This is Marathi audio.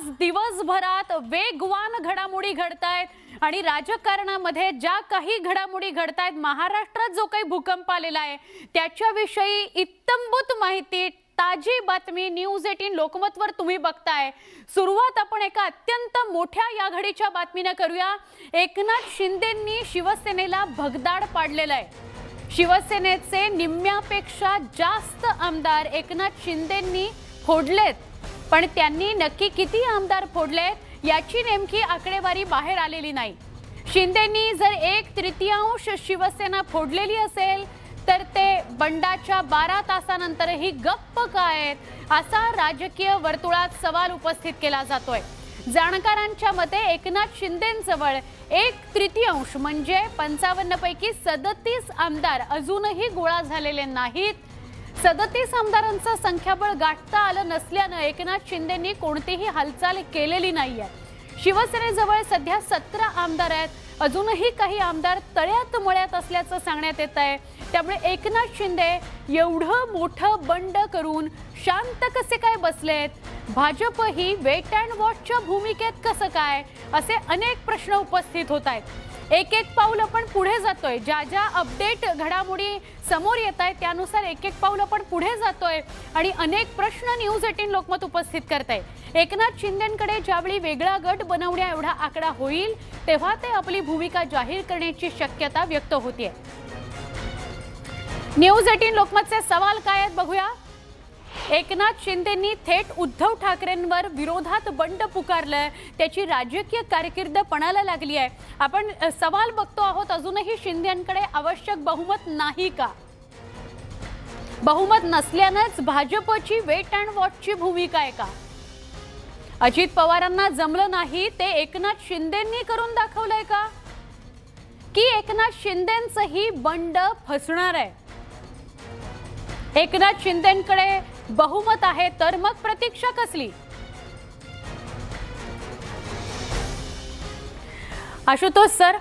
आज दिवसभरात वेगवान घडामोडी घडतायत आणि राजकारणामध्ये ज्या काही घडामोडी घडतायत महाराष्ट्रात जो काही भूकंप आलेला आहे त्याच्याविषयी इत्तंभूत माहिती ताजी बातमी न्यूज एटीन लोकमतवर तुम्ही बघताय. सुरुवात आपण एका अत्यंत मोठ्या या घडीच्या बातमीनं करूया. एकनाथ शिंदेंनी शिवसेनेला भगदाड पाडलेलं आहे. शिवसेनेचे निम्म्यापेक्षा जास्त आमदार एकनाथ शिंदेंनी फोडलेत. पण त्यांनी नक्की किती आमदार फोडलेत याची नेमकी आकडेवारी बाहेर आलेली नाही. शिंदेंनी जर एक तृतीयांश शिवसेना फोडलेली असेल तर ते बंडाच्या बारा तासानंतरही गप्प काय आहेत असा राजकीय वर्तुळात सवाल उपस्थित केला जातोय. जाणकारांच्या मते एकनाथ शिंदेजवळ एक तृतीयांश म्हणजे पंचावन्न पैकी सदतीस आमदार अजूनही गोळा झालेले नाहीत सदतीस आमदारांचं संख्याबळ गाठता आलं नसल्यानं एकनाथ शिंदेंनी कोणतीही हालचाल केलेली नाही आहे शिवसेनेजवळ सध्या सतरा आमदार आहेत. अजूनही काही आमदार तळ्यात मळ्यात असल्याचं सांगण्यात येत आहे. त्यामुळे एकनाथ शिंदे एवढं मोठं बंड करून शांत कसे काय बसलेत? भाजप ही वेट अँड वॉचच्या भूमिकेत कसं काय? असे अनेक प्रश्न उपस्थित होत आहेत. एक एक पाऊल आपण पुढे जातोय. ज्या ज्या अपडेट घडामोडी समोर येत आहेत त्यानुसार एक एक पाऊल आपण पुढे जातोय. आणि अनेक प्रश्न न्यूज एटीन लोकमत उपस्थित करत आहे एकनाथ शिंदेकडे ज्यावेळी वेगळा गट बनवण्या एवढा आकडा होईल तेव्हा ते आपली भूमिका जाहीर करण्याची शक्यता व्यक्त होतीये. न्यूज एटीन लोकमतचे सवाल काय आहेत बघूया. एकनाथ शिंदेंनी थेट उद्धव ठाकरेंवर विरोधात बंड पुकारलंय. त्याची राजकीय कारकीर्द पणाला लागली आहे. आपण सवाल बघतो आहोत अजूनही शिंदेकडे आवश्यक बहुमत नाही का? बहुमत नसल्यानंच भाजपची वेट अँड वॉचची भूमिका आहे का? अजित पवारांना जमलं नाही ते एकनाथ शिंदेंनी करून दाखवलंय का? की एकनाथ शिंदेंचंही बंड फसणार आहे? एकनाथ शिंदेकडे बहुमत आहे तर मग प्रतीक्षा कसली? आशुतोष सर